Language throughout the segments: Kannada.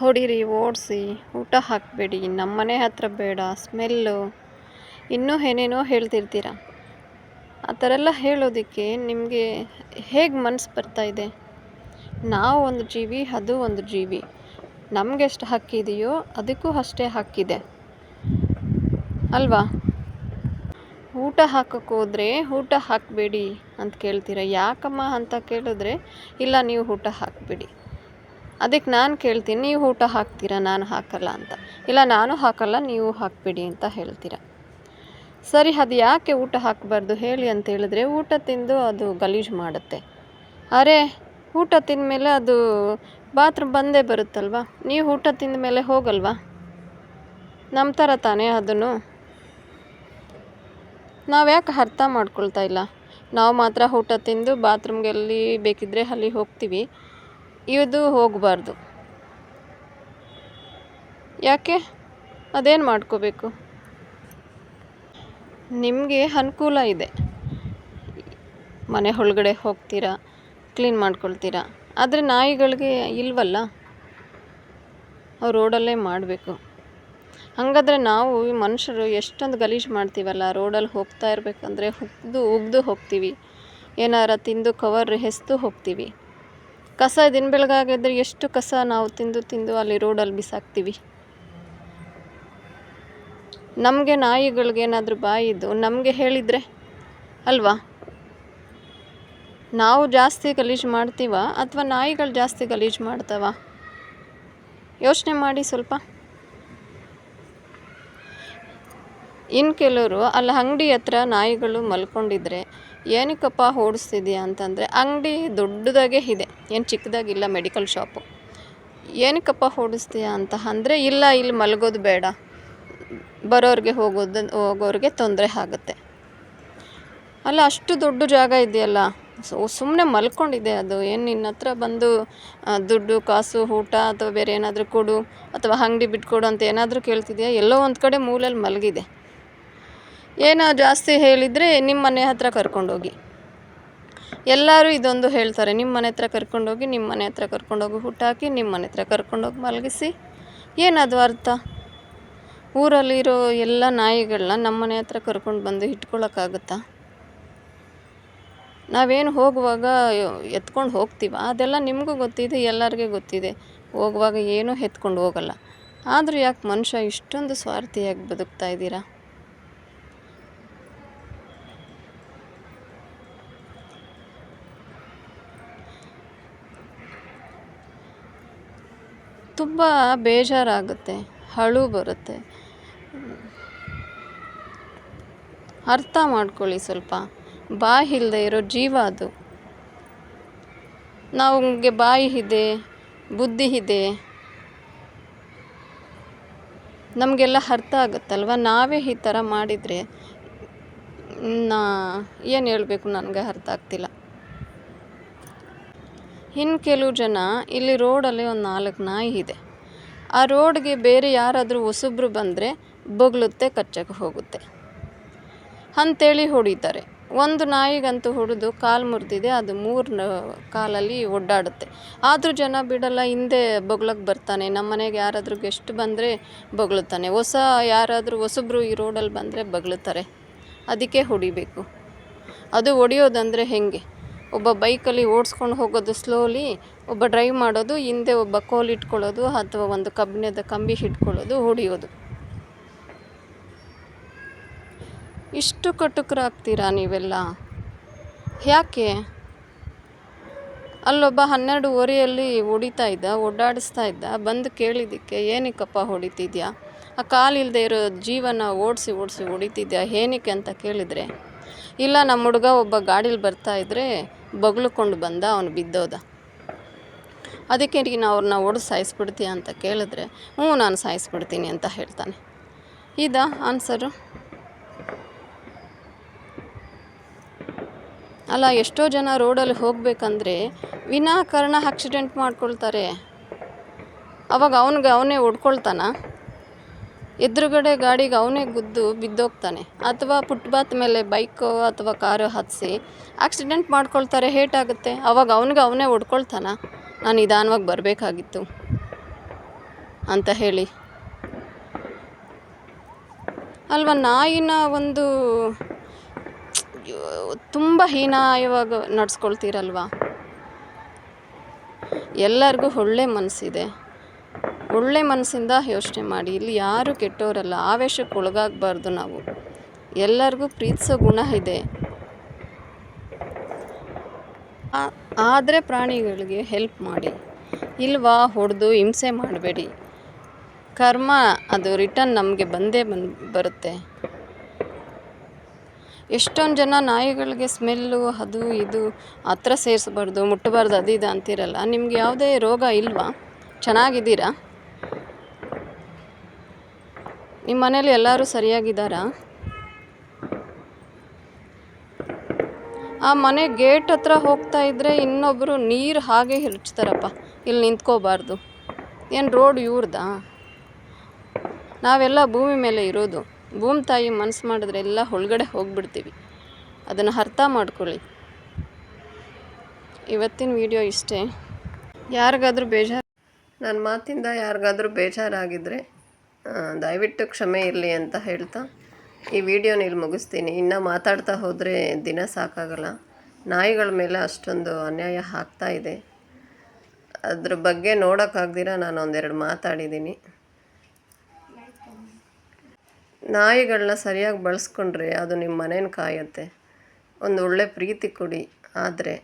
ಹೊಡೀರಿ, ಓಡಿಸಿ, ಊಟ ಹಾಕಬೇಡಿ, ನಮ್ಮನೆ ಹತ್ರ ಬೇಡ, ಸ್ಮೆಲ್ಲು. ಇನ್ನೂ ಏನೇನೋ ಹೇಳ್ತಿರ್ತೀರ? ಆ ಥರ ಎಲ್ಲ ಹೇಳೋದಕ್ಕೆ ನಿಮಗೆ ಹೇಗೆ ಮನಸ್ಸು ಬರ್ತಾ ಇದೆ? ನಾವು ಒಂದು ಜೀವಿ, ಅದು ಒಂದು ಜೀವಿ. ನಮಗೆಷ್ಟು ಹಕ್ಕಿದೆಯೋ ಅದಕ್ಕೂ ಅಷ್ಟೇ ಹಕ್ಕಿದೆ ಅಲ್ವಾ? ಊಟ ಹಾಕೋಕ್ಕೋದ್ರೆ ಊಟ ಹಾಕಬೇಡಿ ಅಂತ ಕೇಳ್ತೀರ? ಯಾಕಮ್ಮ ಅಂತ ಕೇಳಿದ್ರೆ, ಇಲ್ಲ, ನೀವು ಊಟ ಹಾಕಬೇಡಿ. ಅದಕ್ಕೆ ನಾನು ಕೇಳ್ತೀನಿ, ನೀವು ಊಟ ಹಾಕ್ತೀರಾ, ನಾನು ಹಾಕಲ್ಲ ಅಂತ. ಇಲ್ಲ, ನಾನು ಹಾಕಲ್ಲ, ನೀವು ಹಾಕಬೇಡಿ ಅಂತ ಹೇಳ್ತೀರ. ಸರಿ, ಅದು ಯಾಕೆ ಊಟ ಹಾಕಬಾರ್ದು ಹೇಳಿ ಅಂತ ಹೇಳಿದ್ರೆ, ಊಟ ತಿಂದು ಅದು ಗಲೀಜು ಮಾಡುತ್ತೆ. ಅರೆ, ಊಟ ತಿಂದಮೇಲೆ ಅದು ಬಾತ್ರೂಮ್ ಬಂದೇ ಬರುತ್ತಲ್ವ? ನೀವು ಊಟ ತಿಂದ ಮೇಲೆ ಹೋಗಲ್ವಾ? ನಮ್ಮ ಥರ ತಾನೇ ಅದನ್ನು. ನಾವು ಯಾಕೆ ಅರ್ಥ ಮಾಡ್ಕೊಳ್ತಾ ಇಲ್ಲ? ನಾವು ಮಾತ್ರ ಊಟ ತಿಂದು ಬಾತ್ರೂಮ್ಗೆ ಎಲ್ಲಿ ಬೇಕಿದ್ದರೆ ಅಲ್ಲಿ ಹೋಗ್ತೀವಿ. ಇದು ಹೋಗಬಾರ್ದು. ಯಾಕೆ? ಅದೇನು ಮಾಡ್ಕೋಬೇಕು? ನಿಮಗೆ ಅನುಕೂಲ ಇದೆ. ಮನೆ ಒಳಗಡೆ ಹೋಗ್ತೀರಾ, ಕ್ಲೀನ್ ಮಾಡ್ಕೊಳ್ತೀರಾ? ಆದರೆ ನಾಯಿಗಳಿಗೆ ಇಲ್ವಲ್ಲ? ರೋಡಲ್ಲೇ ಮಾಡಬೇಕು. ಹಾಗಾದ್ರೆ ನಾವು ಮನುಷ್ಯರು ಎಷ್ಟೊಂದು ಗಲೀಜು ಮಾಡ್ತೀವಲ್ಲ, ರೋಡಲ್ಲಿ ಹೋಗ್ತಾ ಇರಬೇಕಂದ್ರೆ ಉಗ್ದು ಉಗ್ದು ಹೋಗ್ತೀವಿ. ಏನಾರ ತಿಂದು ಕವರ್ ಎಸ್ದು ಹೋಗ್ತೀವಿ. ಕಸ ದಿನ ಬೆಳಗಾಗಿದ್ರೆ ಎಷ್ಟು ಕಸ ನಾವು ತಿಂದು ತಿಂದು ಅಲ್ಲಿ ರೋಡಲ್ಲಿ ಬಿಸಾಕ್ತೀವಿ. ನಮಗೆ ನಾಯಿಗಳಿಗೇನಾದರೂ ಬಾಯಿದ್ದು ನಮಗೆ ಹೇಳಿದರೆ ಅಲ್ವಾ? ನಾವು ಜಾಸ್ತಿ ಗಲೀಜು ಮಾಡ್ತೀವ ಅಥವಾ ನಾಯಿಗಳು ಜಾಸ್ತಿ ಗಲೀಜು ಮಾಡ್ತವ? ಯೋಚನೆ ಮಾಡಿ ಸ್ವಲ್ಪ. ಇನ್ನು ಕೆಲವರು, ಅಲ್ಲಿ, ಅಂಗಡಿ ಹತ್ರ ನಾಯಿಗಳು ಮಲ್ಕೊಂಡಿದ್ರೆ ಏನಕ್ಕಪ್ಪ ಓಡಿಸ್ತಿದ್ಯಾ? ಅಂತಂದರೆ, ಅಂಗಡಿ ದೊಡ್ಡದಾಗೆ ಇದೆ, ಏನು ಚಿಕ್ಕದಾಗಿಲ್ಲ ಮೆಡಿಕಲ್ ಶಾಪು. ಏನಕ್ಕಪ್ಪ ಓಡಿಸ್ತೀಯಾ? ಅಂತ ಅಂದರೆ, ಇಲ್ಲ, ಇಲ್ಲಿ ಮಲಗೋದು ಬೇಡ, ಬರೋರಿಗೆ ಹೋಗೋದು, ಹೋಗೋರಿಗೆ ತೊಂದರೆ ಆಗುತ್ತೆ. ಅಲ್ಲ, ಅಷ್ಟು ದೊಡ್ಡ ಜಾಗ ಇದೆಯಲ್ಲ, ಸೊ ಸುಮ್ಮನೆ ಮಲ್ಕೊಂಡಿದೆ ಅದು, ಏನು ನಿನ್ನ ಹತ್ರ ಬಂದು ದುಡ್ಡು, ಕಾಸು, ಊಟ ಅಥವಾ ಬೇರೆ ಏನಾದರೂ ಕೊಡು, ಅಥವಾ ಅಂಗಡಿ ಬಿಟ್ಕೊಡು ಅಂತ ಏನಾದರೂ ಕೇಳ್ತಿದ್ಯಾ? ಎಲ್ಲೋ ಒಂದು ಕಡೆ ಮೂಲಲ್ಲಿ ಮಲಗಿದೆ. ಏನೋ ಜಾಸ್ತಿ ಹೇಳಿದರೆ ನಿಮ್ಮ ಮನೆ ಹತ್ರ ಕರ್ಕೊಂಡೋಗಿ. ಎಲ್ಲರೂ ಇದೊಂದು ಹೇಳ್ತಾರೆ, ನಿಮ್ಮ ಮನೆ ಹತ್ರ ಕರ್ಕೊಂಡೋಗಿ, ನಿಮ್ಮ ಮನೆ ಹತ್ರ ಕರ್ಕೊಂಡೋಗಿ ಹುಟ್ಟಾಕಿ ನಿಮ್ಮ ಮನೆ ಹತ್ರ ಕರ್ಕೊಂಡೋಗಿ ಮಲಗಿಸಿ. ಏನದು ಅರ್ಥ? ಊರಲ್ಲಿರೋ ಎಲ್ಲ ನಾಯಿಗಳನ್ನ ನಮ್ಮ ಮನೆ ಹತ್ರ ಕರ್ಕೊಂಡು ಬಂದು ಇಟ್ಕೊಳ್ಳೋಕ್ಕಾಗುತ್ತಾ ನಾವೇನು ಹೋಗುವಾಗ ಎತ್ಕೊಂಡು ಹೋಗ್ತೀವ? ಅದೆಲ್ಲ ನಿಮಗೂ ಗೊತ್ತಿದೆ, ಎಲ್ಲರಿಗೆ ಗೊತ್ತಿದೆ. ಹೋಗುವಾಗ ಏನೂ ಎತ್ಕೊಂಡು ಹೋಗಲ್ಲ. ಆದರೂ ಯಾಕೆ ಮನುಷ್ಯ ಇಷ್ಟೊಂದು ಸ್ವಾರ್ಥಿಯಾಗಿ ಬದುಕ್ತಾ ಇದ್ದೀರಾ? ತುಂಬ ಬೇಜಾರಾಗುತ್ತೆ, ಹಳು ಬರುತ್ತೆ. ಅರ್ಥ ಮಾಡ್ಕೊಳ್ಳಿ ಸ್ವಲ್ಪ, ಬಾಯಿ ಇಲ್ಲದೆ ಇರೋ ಜೀವ ಅದು. ನಮಗೆ ಬಾಯಿ ಇದೆ, ಬುದ್ಧಿ ಇದೆ, ನಮಗೆಲ್ಲ ಅರ್ಥ ಆಗುತ್ತಲ್ವ? ನಾವೇ ಈ ಥರ ಮಾಡಿದರೆ, ನಾ ಏನು ಹೇಳಬೇಕು ನನಗೆ ಅರ್ಥ ಆಗ್ತಿಲ್ಲ. ಇನ್ನು ಕೆಲವು ಜನ ಇಲ್ಲಿ ರೋಡಲ್ಲಿ ಒಂದು ನಾಲ್ಕು ನಾಯಿ ಇದೆ. ಆ ರೋಡ್ಗೆ ಬೇರೆ ಯಾರಾದರೂ ಹೊಸಬ್ರು ಬಂದರೆ ಬೊಗಳುತ್ತೆ ಕಚ್ಚಕ್ಕೆ ಹೋಗುತ್ತೆ. ಅಂತೇಳಿ ಹೊಡಿತಾರೆ. ಒಂದು ನಾಯಿಗಂತೂ ಹೊಡೆದು ಕಾಲು ಮುರಿದಿದೆ, ಅದು ಮೂರು ಕಾಲಲ್ಲಿ ಒಡ್ಡಾಡುತ್ತೆ. ಆದರೂ ಜನ ಬಿಡಲ್ಲ, ಹಿಂದೆ ಬೊಗ್ಳಕ್ಕೆ ಬರ್ತಾನೆ. ನಮ್ಮ ಮನೆಗೆ ಯಾರಾದರೂ ಗೆಸ್ಟ್ ಬಂದರೆ ಬೊಗಳುತ್ತಾನೆ ಹೊಸ ಯಾರಾದರೂ ಹೊಸಬ್ರು ಈ ರೋಡಲ್ಲಿ ಬಂದರೆ ಬೊಗಳುತ್ತಾರೆ ಅದಕ್ಕೆ ಹೊಡಿಬೇಕು. ಅದು ಹೊಡಿಯೋದಂದರೆ ಹೇಗೆ? ಒಬ್ಬ ಬೈಕಲ್ಲಿ ಓಡಿಸ್ಕೊಂಡು ಹೋಗೋದು ಸ್ಲೋಲಿ ಒಬ್ಬ ಡ್ರೈವ್ ಮಾಡೋದು, ಹಿಂದೆ ಒಬ್ಬ ಕೋಲ್ ಇಟ್ಕೊಳ್ಳೋದು ಅಥವಾ ಒಂದು ಕಬ್ಬಿಣದ ಕಂಬಿ ಹಿಡ್ಕೊಳ್ಳೋದು, ಹೊಡಿಯೋದು. ಇಷ್ಟು ಕಟುಕರಾಗ್ತೀರಾ ನೀವೆಲ್ಲ? ಯಾಕೆ? ಅಲ್ಲೊಬ್ಬ ಹನ್ನೆರಡುವರೆಯಲ್ಲಿ ಹೊಡಿತಾ ಇದ್ದ, ಓಡಾಡಿಸ್ತಾ ಇದ್ದ, ಬಂದು ಕೇಳಿದ್ದಕ್ಕೆ ಏನಕ್ಕಪ್ಪ ಹೊಡಿತಿದ್ಯಾ? ಆ ಕಾಲಿಲ್ಲದೆ ಇರೋ ಜೀವನ ಓಡಿಸಿ ಓಡಿಸಿ ಹೊಡಿತಿದ್ಯಾ? ಏನಕ್ಕೆ ಅಂತ ಕೇಳಿದರೆ, ಇಲ್ಲ, ನಮ್ಮ ಹುಡುಗ ಒಬ್ಬ ಗಾಡೀಲಿ ಬರ್ತಾ ಇದ್ದರೆ ಬೊಗಳ್ಕೊಂಡು ಬಂದ ಅವನು ಬಿದ್ದೋದ. ಅದಕ್ಕೆ ನೀನು ಅವ್ರನ್ನ ಒಡೆದು ಸಾಯಿಸ್ಬಿಡ್ತೀಯ ಅಂತ ಕೇಳಿದ್ರೆ, ಹ್ಞೂ ನಾನು ಸಾಯಿಸ್ಬಿಡ್ತೀನಿ ಅಂತ ಹೇಳ್ತಾನೆ. ಇದಾ ಆನ್ಸರು ಅಲ್ಲ, ಎಷ್ಟೋ ಜನ ರೋಡಲ್ಲಿ ಹೋಗಬೇಕಂದ್ರೆ ವಿನಾಕಾರಣ ಆಕ್ಸಿಡೆಂಟ್ ಮಾಡ್ಕೊಳ್ತಾರೆ. ಅವಾಗ ಅವನಿಗೆ ಅವನೇ ಹೊಡ್ಕೊಳ್ತಾನ. ಎದುರುಗಡೆ ಗಾಡಿಗೆ ಅವನೇ ಗುದ್ದು ಬಿದ್ದೋಗ್ತಾನೆ. ಅಥವಾ ಫುಟ್ಪಾತ್ ಮೇಲೆ ಬೈಕು ಅಥವಾ ಕಾರು ಹತ್ತಿಸಿ ಆಕ್ಸಿಡೆಂಟ್ ಮಾಡ್ಕೊಳ್ತಾರೆ ಹೇಟಾಗುತ್ತೆ ಅವಾಗ ಅವನಿಗೆ ಅವನೇ ಹೊಡ್ಕೊಳ್ತಾನ. ನಾನು ನಿಧಾನವಾಗಿ ಬರಬೇಕಾಗಿತ್ತು ಅಂತ ಹೇಳಿ. ಅಲ್ವ, ನಾಯಿನ ಒಂದು ತುಂಬ ಹೀನಾಯವಾಗಿ ನಡ್ಸ್ಕೊಳ್ತೀರಲ್ವಾ? ಎಲ್ಲರಿಗೂ ಒಳ್ಳೆ ಮನಸ್ಸಿದೆ. ಒಳ್ಳೆ ಮನಸ್ಸಿಂದ ಯೋಚನೆ ಮಾಡಿ, ಇಲ್ಲಿ ಯಾರು ಕೆಟ್ಟವರಲ್ಲ ಆವೇಶಕ್ಕೆ ಒಳಗಾಗಬಾರ್ದು ನಾವು. ಎಲ್ಲರಿಗೂ ಪ್ರೀತಿಸೋ ಗುಣ ಇದೆ. ಆದರೆ ಪ್ರಾಣಿಗಳಿಗೆ ಹೆಲ್ಪ್ ಮಾಡಿ. ಇಲ್ವಾ, ಹೊಡೆದು ಹಿಂಸೆ ಮಾಡಬೇಡಿ. ಕರ್ಮ, ಅದು ರಿಟರ್ನ್ ನಮಗೆ ಬಂದೇ ಬಂದು ಬರುತ್ತೆ. ಎಷ್ಟೊಂದು ಜನ ನಾಯಿಗಳಿಗೆ ಸ್ಮೆಲ್ಲು ಅದು ಇದು ಹತ್ರ ಸೇರಿಸ್ಬಾರ್ದು, ಮುಟ್ಟಬಾರ್ದು, ಅದು ಇದು ಅಂತಿರಲ್ಲ, ನಿಮ್ಗೆ ಯಾವುದೇ ರೋಗ ಇಲ್ವಾ? ಚೆನ್ನಾಗಿದ್ದೀರಾ? ನಿಮ್ಮ ಮನೇಲಿ ಎಲ್ಲರೂ ಸರಿಯಾಗಿದ್ದಾರಾ? ಆ ಮನೆ ಗೇಟ್ ಹತ್ರ ಹೋಗ್ತಾ ಇದ್ದರೆ ಇನ್ನೊಬ್ಬರು ನೀರು ಹಾಗೆ ಹಿರ್ಚ್ತಾರಪ್ಪ ಇಲ್ಲಿ ನಿಂತ್ಕೋಬಾರ್ದು. ಏನು ರೋಡ್ ಇವ್ರದಾ? ನಾವೆಲ್ಲ ಭೂಮಿ ಮೇಲೆ ಇರೋದು. ಭೂಮಿ ತಾಯಿ ಮನಸ್ಸು ಮಾಡಿದ್ರೆ ಎಲ್ಲ ಒಳಗಡೆ ಹೋಗ್ಬಿಡ್ತೀವಿ. ಅದನ್ನು ಅರ್ಥ ಮಾಡ್ಕೊಳ್ಳಿ. ಇವತ್ತಿನ ವಿಡಿಯೋ ಇಷ್ಟೇ. ಯಾರಿಗಾದ್ರೂ ಬೇಜಾರು ನನ್ನ ಮಾತಿಂದ ಯಾರಿಗಾದ್ರೂ ಬೇಜಾರಾಗಿದ್ದರೆ ದಯವಿಟ್ಟು ಕ್ಷಮೆ ಇರಲಿ ಅಂತ ಹೇಳ್ತಾ ಈ ವಿಡಿಯೋನ ಇಲ್ಲಿ ಮುಗಿಸ್ತೀನಿ. ಇನ್ನು ಮಾತಾಡ್ತಾ ಹೋದರೆ ದಿನ ಸಾಕಾಗಲ್ಲ. ನಾಯಿಗಳ ಮೇಲೆ ಅಷ್ಟೊಂದು ಅನ್ಯಾಯ ಆಗ್ತಾ ಇದೆ. ಅದ್ರ ಬಗ್ಗೆ ನೋಡೋಕ್ಕಾಗ್ದಿರ ನಾನು ಒಂದೆರಡು ಮಾತಾಡಿದ್ದೀನಿ. ನಾಯಿಗಳನ್ನ ಸರಿಯಾಗಿ ಬಳಸ್ಕೊಂಡ್ರೆ ಅದು ನಿಮ್ಮ ಮನೇನ ಕಾಯುತ್ತೆ? ಒಂದು ಒಳ್ಳೆ ಪ್ರೀತಿ ಕೊಡಿ. ಆದರೆ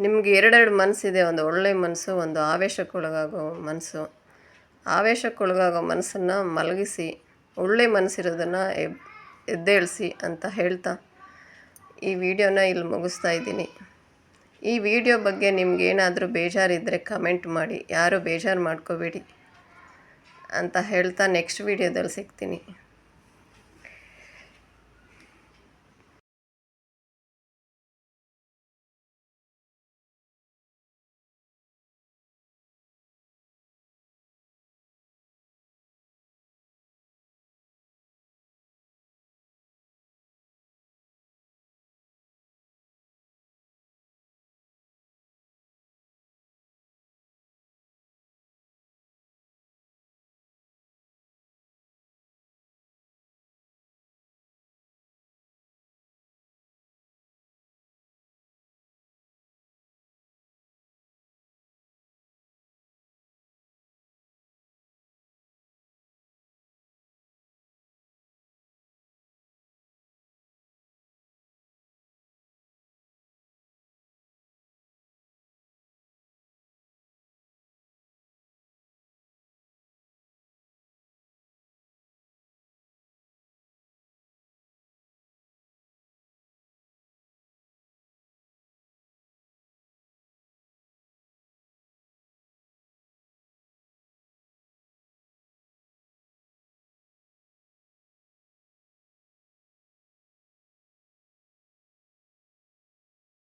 ನಿಮಗೆ ಎರಡೆರಡು ಮನಸ್ಸಿದೆ ಒಂದು ಒಳ್ಳೆ ಮನಸ್ಸು ಒಂದು ಆವೇಶಕ್ಕೊಳಗಾಗೋ ಮನಸ್ಸು ಆವೇಶಕ್ಕೊಳಗಾಗೋ ಮನಸ್ಸನ್ನು ಮಲಗಿಸಿ, ಒಳ್ಳೆ ಮನಸ್ಸಿರೋದನ್ನು ಎದ್ದೇಳಿಸಿ ಅಂತ ಹೇಳ್ತಾ ಈ ವಿಡಿಯೋನ ಇಲ್ಲಿ ಮುಗಿಸ್ತಾ ಇದ್ದೀನಿ. ಈ ವಿಡಿಯೋ ಬಗ್ಗೆ ನಿಮಗೇನಾದರೂ ಬೇಜಾರಿದ್ದರೆ ಕಮೆಂಟ್ ಮಾಡಿ, ಯಾರೂ ಬೇಜಾರು ಮಾಡ್ಕೋಬೇಡಿ ಅಂತ ಹೇಳ್ತಾ ನೆಕ್ಸ್ಟ್ ವಿಡಿಯೋದಲ್ಲಿ ಸಿಗ್ತೀನಿ.